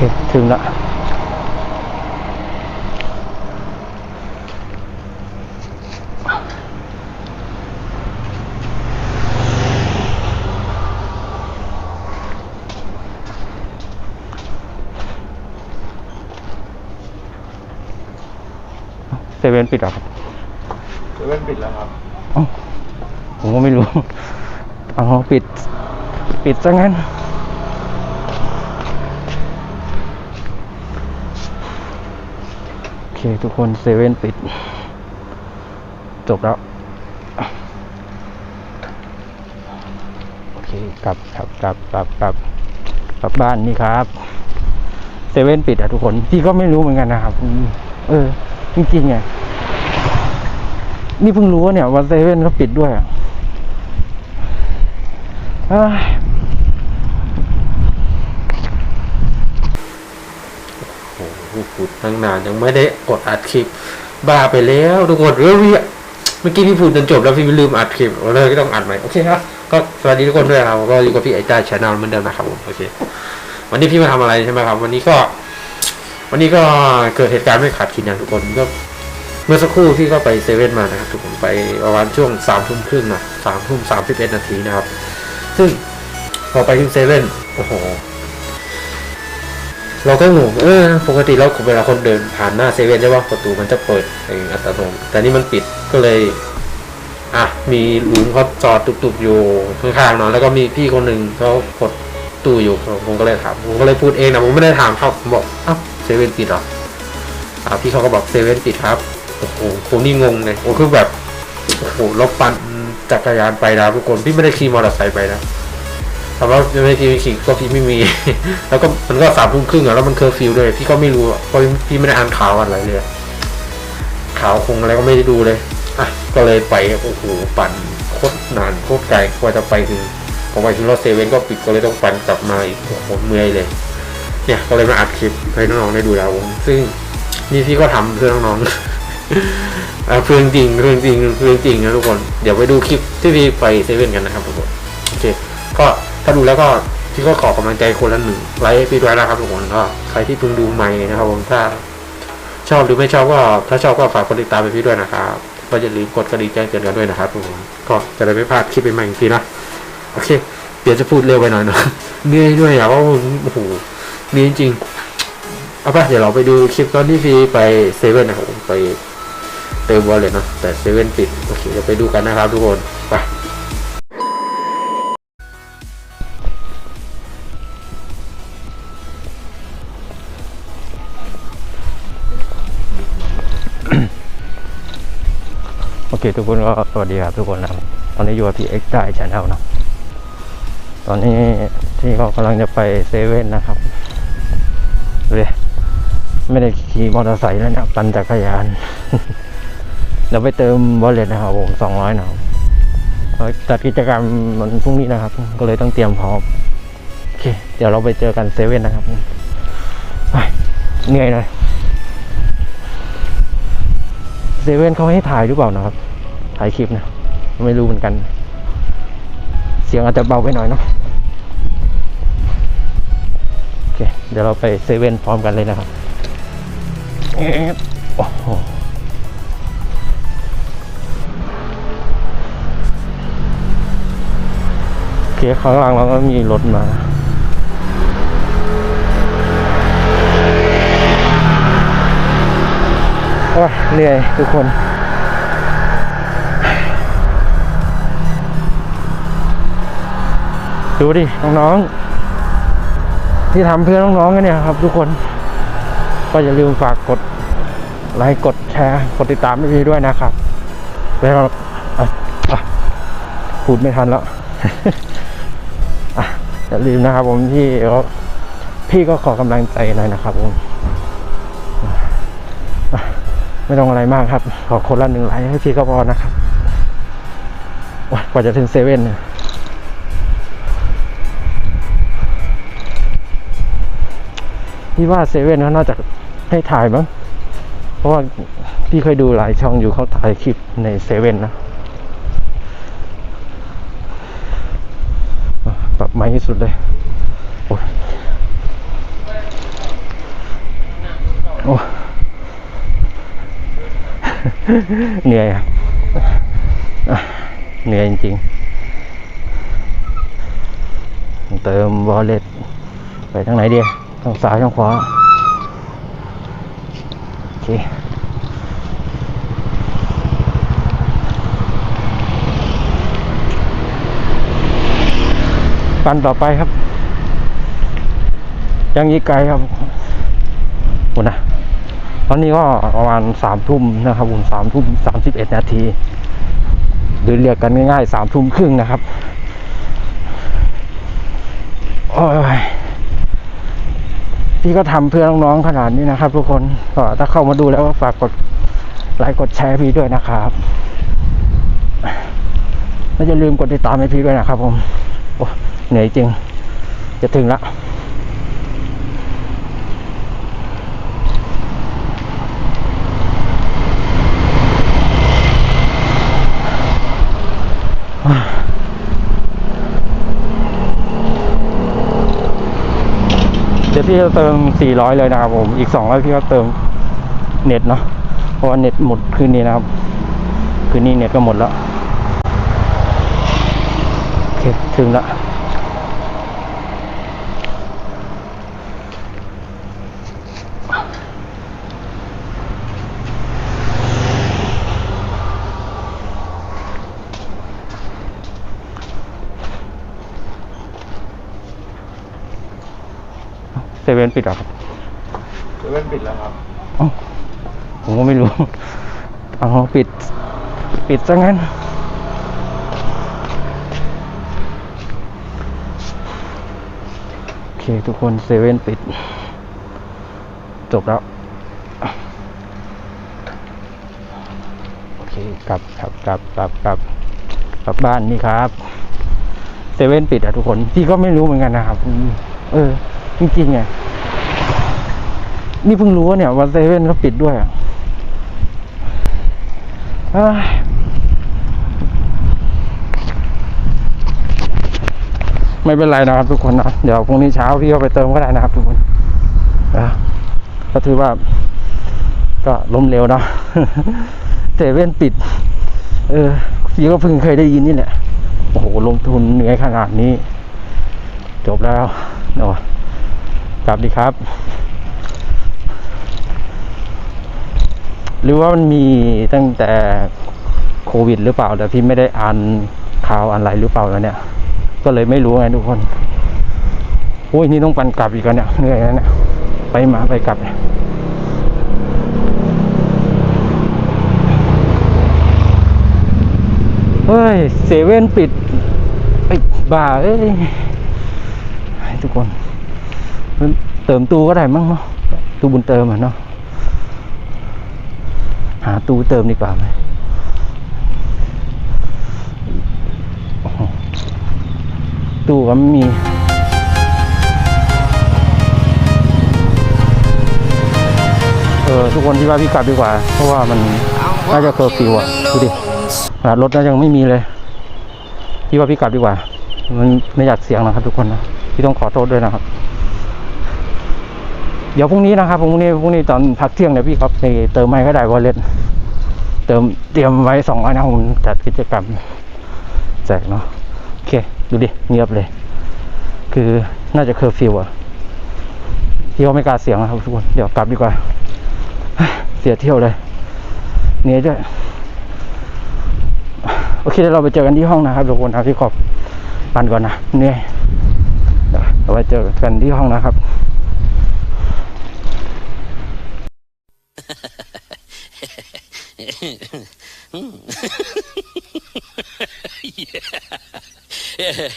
เคถึงละเซเว่นปิดเหรอครับเซเว่นปิดแล้วครับเอ้าผมก็ไม่รู้ เอาปิด ปิดซะงั้น โอเคทุกคนเซเว่นปิด จบแล้ว โอเคกลับกลับกลับกลับกลับกลับบ้านนี่ครับเซเว่นปิดอะทุกคนพี่ก็ไม่รู้เหมือนกันนะครับอืมเออ จริงๆไงนี่เพิ่งรู้ว่าเนี่ยว่าเซเว่นเขาปิดด้วยอะเอ้ย โอ้โห พูดตั้งนานยังไม่ได้กดอัดคลิป บ้าไปแล้วทุกคนเรื่องพี่เมื่อกี้พี่พูดจนจบแล้วพี่ลืมอัดคลิปเลยก็ต้องอัดใหม่โอเคครับก็สวัสดีทุกคนด้วยครับก็อยู่กับพี่ไอจ้าชาแนลเหมือนเดิมนะครับผมโอเค วันนี้พี่มาทำอะไรใช่ไหมครับ วันนี้ก็ วันนี้ก็เกิดเหตุการณ์ไม่ขาดคิดนะทุกคนก็เมื่อสักครู่พี่ก็ไปเซเว่นมานะครับทุกคนไปประมาณช่วงสามทุ่มครึ่งนะสามทุ่มสามสิบเอ็ดนาทีนะครับ ซึ่งพอไปถึงเซเว่นโอ้โห เราก็งงเออปกติเราเวลาคนเดินผ่านหน้าเซเว่นใช่ป่ะประตูมันจะเปิดเองอัตโนมัติแต่นี่มันปิดก็เลย อะมีลุงเขาจอดตุกๆอยู่ข้างๆเนาะแล้วก็มีพี่คนหนึ่งเขากดตู้อยู่ผมก็เลยถามผมก็เลยพูดเองนะผมไม่ได้ถามเขาผมบอกอ้าวเซเว่นปิดเหรออ่าพี่เขาก็บอกเซเว่นปิดครับโอ้โหผมนี่งงเลยโอ้คือแบบโอ้โหรถปั่นจักรยานไปนะทุกคนพี่ไม่ได้ขี่มอเตอร์ไซค์ไปนะ ถามว่าไม่ได้ขี่ขี่ก็พี่ไม่มี แล้วก็มันก็สามทุ่มครึ่งอะแล้วมันเคอร์ฟิวด้วยพี่ก็ไม่รู้เพราะพี่ไม่ได้อ่านข่าวอะไรเลยข่าวคงอะไรก็ไม่ได้ดูเลยอะก็เลยไปโอ้โหปั่นโคตรนานโคตรไกลกว่าจะไปถึงพอไปถึงรถเซเว่นก็ปิดก็เลยต้องปั่นกลับมาอีกโอ้โหเมื่อยเลย เนี่ยก็เลยมาอัดคลิปให้น้องๆได้ดูแล้วซึ่งนี่พี่ก็ทำเพื่อน้องๆอะเพื่อนจริงเพื่อนจริงเพื่อนจริงนะทุกคน เดี๋ยวไปดูคลิปที่พี่ไปเซเว่นกันนะครับทุกคนโอเคก็ ถ้าดูแล้วก็พี่ก็ขอกำลังใจคนละหนึ่งไลค์พี่ด้วยนะครับทุกคนก็ใครที่เพิ่งดูใหม่นะครับผมถ้าชอบหรือไม่ชอบก็ถ้าชอบก็ฝากกดติดตามไปพี่ด้วยนะครับก็อย่าลืมกดกระดิ่งแจ้งเตือนกันด้วยนะครับทุกคนก็จะได้ไม่พลาดคลิปใหม่ๆอีกทีนะโอเค เดี๋ยวจะพูดเร็วไปหน่อยนะเหนื่อยด้วยอะเพราโอ้โหนื่จริงๆเอาไปเดี๋ยวเราไปดูคลิปตอนที่พี่ไปเซเว่นนะครับผมไปเติมวอลเลยนะแต่เซเว่นปิดโอเคเดี๋ยวไปดูกันนะครับทุกคน เคทุกคนก็สวัสดีครับทุกคนนะครับตอนนี้อยู่กับพี่เอ็กซ์ได้ชาแนลนะตอนนี้ที่เขากำลังจะไปเซเว่นนะครับดูดิไม่ได้ขี่มอเตอร์ไซค์แล้วนะปั่นจักรยานเดี๋ยวไปเติมวอลเล็ตนะครับผมสองร้อยนะครับจัดกิจกรรมมันพรุ่งนี้นะครับ ก็เลยต้องเตรียมพร้อมโอเค เดี๋ยวเราไปเจอกันเซเว่นนะครับเหนื่อยหน่อยเซเว่นเขาให้ถ่ายหรือเปล่านะครับ ถ่ายคลิปนะ ไม่รู้เหมือนกัน เสียงอาจจะเบาไปหน่อยเนาะโอเค เดี๋ยวเราไปเซเว่นพร้อมกันเลยนะครับเอ๊ะโอ้โหโอเคข้างหลังเราก็มีรถมาโอ้ยเหนื่อยทุกคน ดูดิ น้องๆ ที่ทำเพื่อน้องๆกันเนี่ยครับ ทุกคน ก็อย่าลืมฝากกดไลค์กดแชร์ กดติดตามพี่ด้วยนะครับแล้วเราอะอะพูดไม่ทันแล้วอะอย่าลืมนะครับ ผมพี่พี่ก็ขอกำลังใจหน่อยนะครับผมไม่ต้องอะไรมากครับ ขอคนละหนึ่งไลค์ให้พี่ก็พอนะครับกว่าจะถึงเซเว่นเนี่ย พี่ว่าเซเว่นเขาน่าจะให้ถ่ายมั้งเพราะว่าพี่เคยดูหลายช่องอยู่เขาถ่ายคลิปในเซเว่นนะปรับไม้ที่สุดเลยโอ๊ยอ้เหนื่อยอะอะเหนื่อยจริงๆเติมวอลเล็ตไปทางไหนดี ทางซ้ายทางขวาโอเคปันต่อไปครับ ยังอีกไกลครับคุณนะตอนนี้ก็ประมาณสามทุ่มนะครับผมสามทุ่มสามสิบเอ็ดนาทีหรือเรียกกันง่ายๆสามทุ่มครึ่งนะครับโอ้ย พี่ก็ทำเพื่อน้องๆขนาดนี้นะครับ ทุกคนก็ถ้าเข้ามาดูแล้วก็ฝากกดไลค์กดแชร์พี่ด้วยนะครับไม่จะลืมกดติดตามให้พี่ด้วยนะครับ ผมโอ้เหนื่อยจริง จะถึงละ พี่จะเติม 400 เลยนะครับผมอีก 200 พี่ก็เติมเน็ตเนาะเพราะว่าเน็ตหมดคืนนี้นะครับ คืนนี้เน็ตก็หมดแล้วโอเคถึงละ เซเว่นปิดเหรอครับเซเว่นปิดแล้วครับเอ้าผมก็ไม่รู้ เอาปิด ปิดซะงั้น โอเค ทุกคนเซเว่นปิด จบแล้ว โอเค กลับกลับกลับกลับกลับกลับบ้านนี่ครับเซเว่นปิดอะทุกคน พี่ก็ไม่รู้เหมือนกันนะครับอืมเออ จริงๆไงนี่เพิ่งรู้ว่าเนี่ยว่าเซเว่นเขาปิดด้วยอะไม่เป็นไรนะครับทุกคนนะเดี๋ยวพรุ่งนี้เช้าพี่ก็ไปเติมก็ได้นะครับทุกคนนะก็ถือว่า ก็ล้มเร็วเนาะเซเว่นปิด เออพี่ก็เพิ่งเคยได้ยินนี่แหละโอ้โหลงทุนเหนื่อยขนาดนี้ จบแล้วเนาะ กลับดีครับ หรือว่ามันมีตั้งแต่โควิด หรือเปล่าแต่พี่ไม่ได้อ่านข่าวอะไรหรือเปล่าแล้วเนี่ย ก็เลยไม่รู้ไงทุกคนโอ้ยนี่ต้องปั่นกลับอีกแล้วเนี่ยเหนื่อยแล้วเนี่ยไปมาไปกลับเนี่ยเฮ้ยเซเว่นปิดไอ้บ้าเอ้ยให้ทุกคน เติมตู้ก็ได้มั้งเนาะตู้บุญเติมอะเนาะหาตู้เติมดีกว่าไหมตู้ก็ไม่มีเออทุกคนที่ว่าพี่กลับดีกว่า เพราะว่ามันน่าจะเคอร์ฟิวอะดูดิขนาดรถน่ายังไม่มีเลยพี่ว่าพี่กลับดีกว่า มันไม่อยากเสียงนะครับทุกคนนะพี่ต้องขอโทษด้วยนะครับ เดี๋ยวพรุ่งนี้นะครับพรุ่งนี้พรุ่งนี้ตอนพักเที่ยงเนี่ยพี่ครับไปเติมให้ก็ได้วอลเล็ตเติมเตรียมไว้สองร้อยนะผมจัดกิจกรรมแจกเนาะโอเคดูดิเงียบเลย คือน่าจะเคอร์ฟิวอะที่เขาไม่กล้าเสียงนะครับทุกคนเดี๋ยวกลับดีกว่า เสียเที่ยวเลยเหนื่อยด้วยโอเคเดี๋ยวเราไปเจอกันที่ห้องนะครับทุกคนครับพี่ขอบปันก่อนนะเหนื่อยเดี๋ยวเราไปเจอกันที่ห้องนะครับ yeah. yeah.